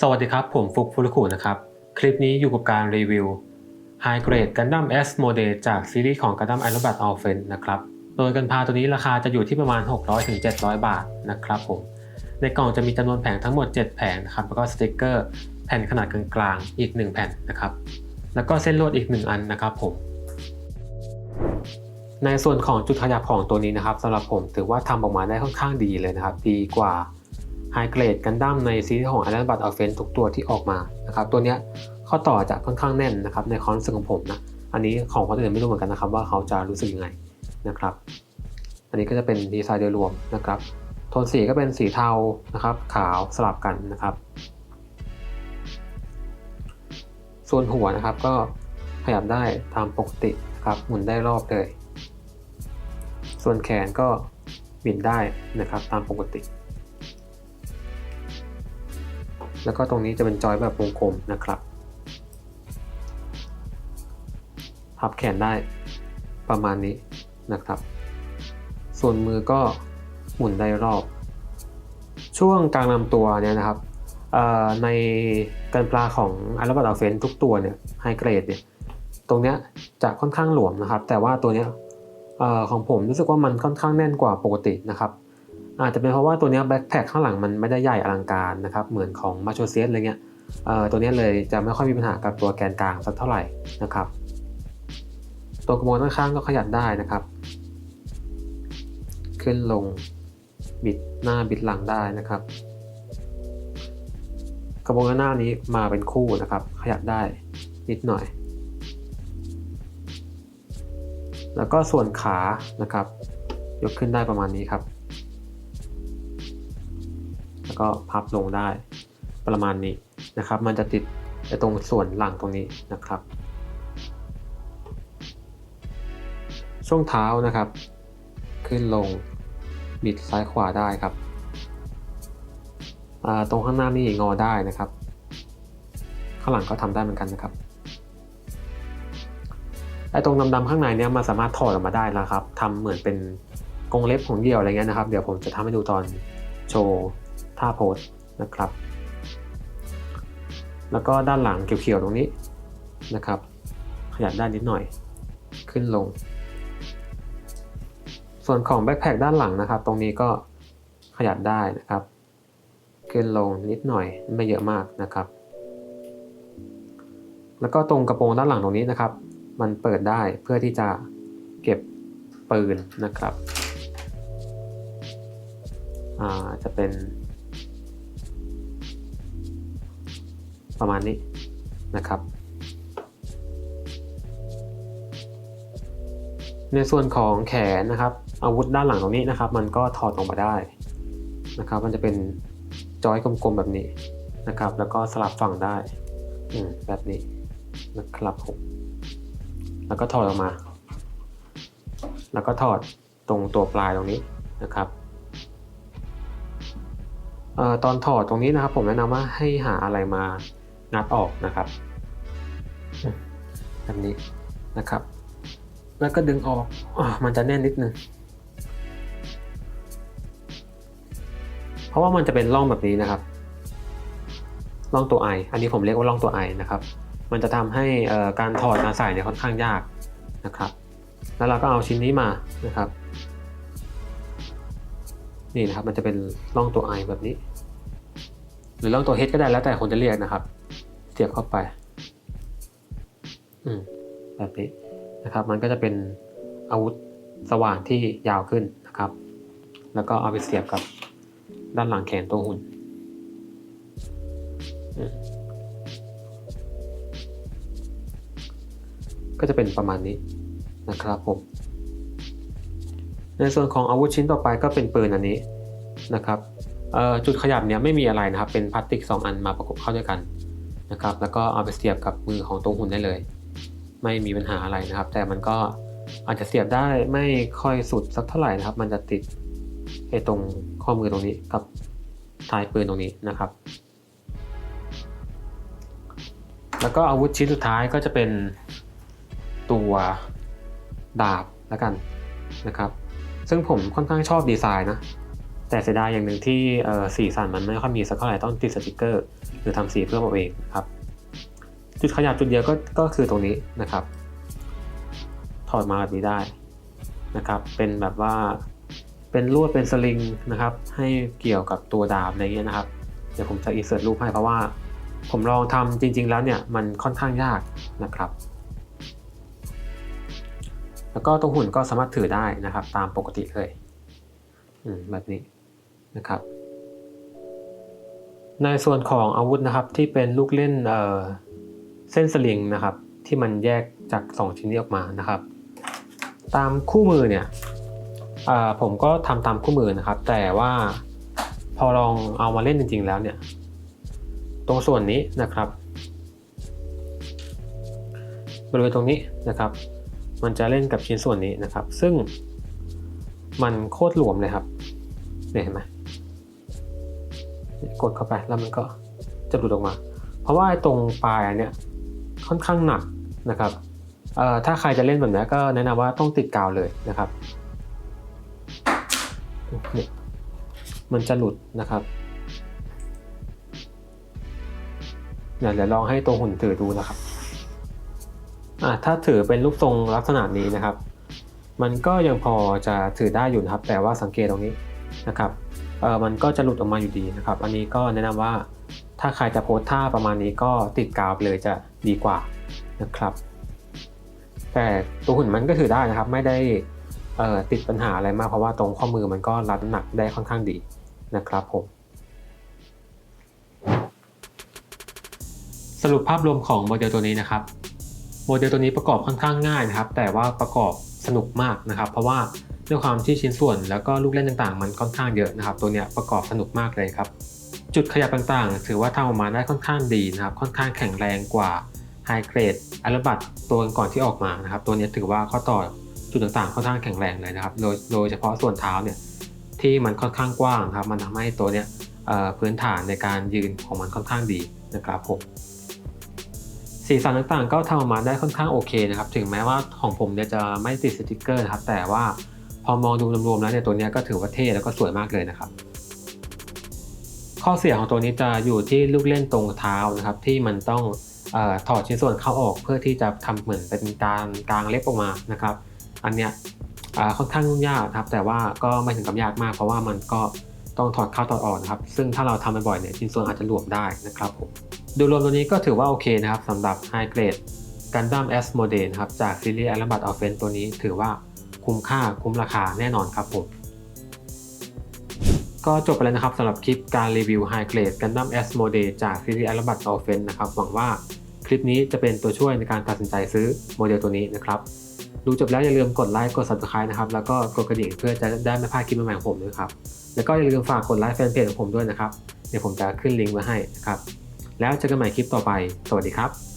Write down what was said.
สวัสดีครับ ผมฟุกฟุรุคุนะครับ คลิปนี้อยู่กับการรีวิว High Grade Gundam S Model จากซีรีส์ของ Gundam i r o b a t Offense นะครับ โดยกันพาตัวนี้ราคาจะอยู่ที่ประมาณ 600-700 บาทนะครับผม ในกล่องจะมีจำนวนแผงทั้งหมด 7 แผงนะครับ แล้วก็สติกเกอร์แผ่นขนาดกลางๆอีก 1 แผ่นนะครับ แล้วก็เส้นลวดอีก 1 อันนะครับผม ในส่วนของจุดขยับของตัวนี้นะครับสำหรับผมถือว่าทำออกมาได้ค่อนข้างดีเลยนะครับ ดีกว่า High Grade Gundam ในซีรีส์ของ Iron Blood Offense ทุกตัวที่ออกมานะครับตัวนี้ข้อต่อจะค่อนข้างแน่นนะครับในความรู้สึกของผมนะอันนี้ของคนอื่นไม่รู้เหมือนกันนะครับว่าเขาจะรู้สึกยังไงนะครับ อันนี้ก็จะเป็นดีไซน์โดยรวมนะครับโทนสีก็เป็นสีเทานะครับขาวสลับกันนะครับ ส่วนหัวนะครับก็ขยับได้ตามปกตินะครับหมุนได้รอบเลย ส่วนแขนก็บิดได้นะครับตามปกติ แล้วก็ตรงนี้จะเป็นจอยแบบวงกลมนะครับ พับแขนได้ประมาณนี้นะครับ ส่วนมือก็หมุนได้รอบ ช่วงกลางลำตัวเนี่ยนะครับในกันปลาของอาร์บัตอัลเฟนทุกตัวเนี่ยไฮเกรดเนี่ยตรงเนี้ยจะค่อนข้างหลวมนะครับ แต่ว่าตัวเนี้ย ของผมรู้สึกว่ามันค่อนข้างแน่นกว่าปกตินะครับ อาจจะเป็นเพราะว่าตัวนี้แบ็คแพคข้างหลังมันไม่ได้ใหญ่อลังการนะครับ เหมือนของมาโชเซียสอะไรเงี้ยตัวนี้เลยจะไม่ค่อยมีปัญหากับตัวแกนกลางสักเท่าไหร่นะครับ ตัวกระโปรงด้านข้างก็ขยับได้นะครับ ขึ้นลงบิดหน้าบิดหลังได้นะครับ กระโปรงด้านหน้านี้มาเป็นคู่นะครับ ขยับได้นิดหน่อย แล้วก็ส่วนขานะครับ ยกขึ้นได้ประมาณนี้ครับ แล้วก็พับลงได้ประมาณนี้นะครับ มันจะติดไอ้ตรงส่วนหลังตรงนี้นะครับ ช่วงเท้านะครับ ขึ้นลงบิดซ้ายขวาได้ครับตรงข้างหน้านี่งอได้นะครับ ข้างหลังก็ทำได้เหมือนกันนะครับ อ้ตรงดำๆข้างในเนี่ยมันสามารถถอดออกมาได้แล้วครับทำเหมือนเป็นกรงเล็บของเหยี่ยวอะไรเงี้ยนะครับ เดี๋ยวผมจะทำให้ดูตอนโชว์ท่าโพสนะครับ แล้วก็ด้านหลังเขียวๆตรงนี้นะครับ ขยับด้านนิดหน่อยขึ้นลง ส่วนของแบ็คแพคด้านหลังนะครับ ตรงนี้ก็ขยับได้นะครับ ขึ้นลงนิดหน่อยไม่เยอะมากนะครับ แล้วก็ตรงกระโปรงด้านหลังตรงนี้นะครับ มันเปิดได้เพื่อที่จะเก็บปืนนะครับอ่าจะเป็น ประมาณนี้นะครับ ในส่วนของแขนนะครับ อาวุธด้านหลังตรงนี้นะครับ มันก็ถอดออกมาได้นะครับ มันจะเป็นจอยกลมๆแบบนี้นะครับ แล้วก็สลับฝั่งได้อืมแบบนี้นะครับผม แล้วก็ถอดออกมา แล้วก็ถอดตรงตัวปลายตรงนี้นะครับออตอนถอดตรงนี้นะครับ ผมแนะนำว่าให้หาอะไรมางัดออกนะครับแบบนี้นะครับ แล้วก็ดึงออกอมันจะแน่นนิดนึงเพราะว่ามันจะเป็นร่องแบบนี้นะครับร่องตัวไออันนี้ผมเรียกว่าร่องตัวไอนะครับ มันจะทำให้การถอดกาใส่เนี่ยค่อนข้างยากนะครับ แล้วเราก็เอาชิ้นนี้มานะครับ นี่นะครับมันจะเป็นร่องตัวไอแบบนี้ หรือร่องตัวเฮดก็ได้แล้วแต่คนจะเรียกนะครับ เสียบเข้าไปอืมแบบนี้นะครับ มันก็จะเป็นอาวุธสว่านที่ยาวขึ้นนะครับ แล้วก็เอาไปเสียบกับด้านหลังแขนตัวหุ่นอืม ก็จะเป็นประมาณนี้นะครับผม ในส่วนของอาวุธชิ้นต่อไปก็เป็นปืนอันนี้นะครับจุดขยับเนี้ยไม่มีอะไรนะครับ เป็นพลาสติก 2 อันมาประกบเข้าด้วยกันนะครับ แล้วก็เอาไปเสียบกับมือของตัวหุ่นได้เลย ไม่มีปัญหาอะไรนะครับ แต่มันก็อาจจะเสียบได้ไม่ค่อยสุดสักเท่าไหร่นะครับ มันจะติดไอ้ตรงข้อมือตรงนี้กับท้ายปืนตรงนี้นะครับ แล้วก็อาวุธชิ้นสุดท้ายก็จะเป็น ตัวดาบแล้วกันนะครับ ซึ่งผมค่อนข้างชอบดีไซน์นะ แต่เสียดายอย่างหนึ่งที่สีสันมันไม่ค่อยมีสักเท่าไหร่ต้องติดสติกเกอร์ หรือทำสีเพิ่มเอาเองครับ จุดขยับจุดเดียวก็ก็คือตรงนี้นะครับ ถอดมาแบบนี้ได้นะครับ เป็นแบบว่าเป็นลวดเป็นสลิงนะครับ ให้เกี่ยวกับตัวดาบอะไรเงี้ยนะครับ เดี๋ยวผมจะอินเสิร์ตรูปให้เพราะว่าผมลองทำจริง ๆ แล้วเนี่ยมันค่อนข้างยากนะครับ แล้วก็ตรงหุ่นก็สามารถถือได้นะครับ ตามปกติเลยแบบนี้นะครับ ในส่วนของอาวุธนะครับที่เป็นลูกเล่นเเส้นสลิงนะครับ ที่มันแยกจาก 2 ชิ้นนี้ออกมานะครับ ตามคู่มือเนี่ยผมก็ทำตามคู่มือนะครับ แต่ว่าพอลองเอามาเล่นจริง ๆ แล้วเนี่ย ตรงส่วนนี้นะครับบริเวณตรงนี้นะครับ มันจะเล่นกับชิ้นส่วนนี้นะครับ ซึ่งมันโคตรหลวมเลยครับเนี่ยเห็นไหมกดเข้าไปแล้วมันก็จะหลุดออกมา เพราะว่าตรงปลายอันเนี้ยค่อนข้างหนักนะครับถ้าใครจะเล่นแบบนี้ก็แนะนำว่าต้องติดกาวเลยนะครับเนี่ยมันจะหลุดนะครับเดี๋ยวลองให้ตัวหุ่นถือดูนะครับ อ่าถ้าถือเป็นรูปทรงลักษณะนี้นะครับ มันก็ยังพอจะถือได้อยู่นะครับ แต่ว่าสังเกตตรงนี้นะครับเออมันก็จะหลุดออกมาอยู่ดีนะครับ อันนี้ก็แนะนำว่าถ้าใครจะโพสท่าประมาณนี้ก็ติดกาวไปเลยจะดีกว่านะครับ แต่ตัวหุ่นมันก็ถือได้นะครับ ไม่ได้เออติดปัญหาอะไรมากเพราะว่าตรงข้อมือมันก็รับน้ำหนักได้ค่อนข้างดีนะครับผมสรุปภาพรวมของโมเดลตัวนี้นะครับ โมเดลตัวนี้ประกอบค่อนข้างง่ายนะครับ แต่ว่าประกอบสนุกมากนะครับ เพราะว่าด้วยความที่ชิ้นส่วนแล้วก็ลูกเล่นต่างๆ มันค่อนข้างเยอะนะครับ ตัวเนี้ยประกอบสนุกมากเลยครับ จุดขยับต่างๆ ถือว่าทำออกมาได้ค่อนข้างดีนะครับ ค่อนข้างแข็งแรงกว่าไฮเกรดอัลบัตตัวก่อนที่ออกมานะครับ ตัวนี้ถือว่าข้อต่อจุดต่างๆ ค่อนข้างแข็งแรงเลยนะครับ โดยโดยเฉพาะส่วนเท้าเนี่ยที่มันค่อนข้างกว้างครับ มันทำให้ตัวเนี้ยพื้นฐานในการยืนของมันค่อนข้างดีนะครับผม สีสันต่างๆ ก็ทำออกมาได้ค่อนข้างโอเคนะครับ ถึงแม้ว่าของผมเนี่ยจะไม่ติดสติกเกอร์นะครับ แต่ว่าพอมองดูรวมๆแล้วเนี่ยตัวนี้ก็ถือว่าเท่แล้วก็สวยมากเลยนะครับ ข้อเสียของตัวนี้จะอยู่ที่ลูกเล่นตรงเท้านะครับ ที่มันต้องออถอดชิ้นส่วนเข้าออกเพื่อที่จะทำเหมือนเป็นการกลางเล็บออกมานะครับ อันเนี้ยค่อนข้างยุ่งยากนะครับแต่ว่าก็ไม่ถึงกับยากมาก เพราะว่ามันก็ต้องถอดเข้าถอดออกนะครับ ซึ่งถ้าเราทำบ่อยๆเนี่ยชิ้นส่วนอาจจะหลวมได้นะครับผม โดยรวมตัวนี้ก็ถือว่าโอเคนะครับสำหรับ High Grade Gundam S Model นะครับจากซีรีส์ a l a b a t Offense ตัวนี้ถือว่าคุ้มค่าคุ้มราคาแน่นอนครับผม ก็จบไปแล้วนะครับสำหรับคลิปการรีวิว High Grade Gundam S Model จากซีรีส์ a l a b a t Offense นะครับหวังว่าคลิปนี้จะเป็นตัวช่วยในการตัดสินใจซื้อโมเดลตัวนี้นะครับดูจบแล้วอย่าลืมกดไลค์กด subscribe นะครับแล้วก็กดกระดิ่งเพื่อจะได้ไม่พลาดคลิปใหม่ของผมด้วยครับแล้วก็อย่าลืมฝากกดไลค์แฟนเพจของผมด้วยนะครับเดี๋ยวผมจะขึ้นลิงก์ไว้ให้นะครับ แล้วเจอกันใหม่คลิปต่อไป สวัสดีครับ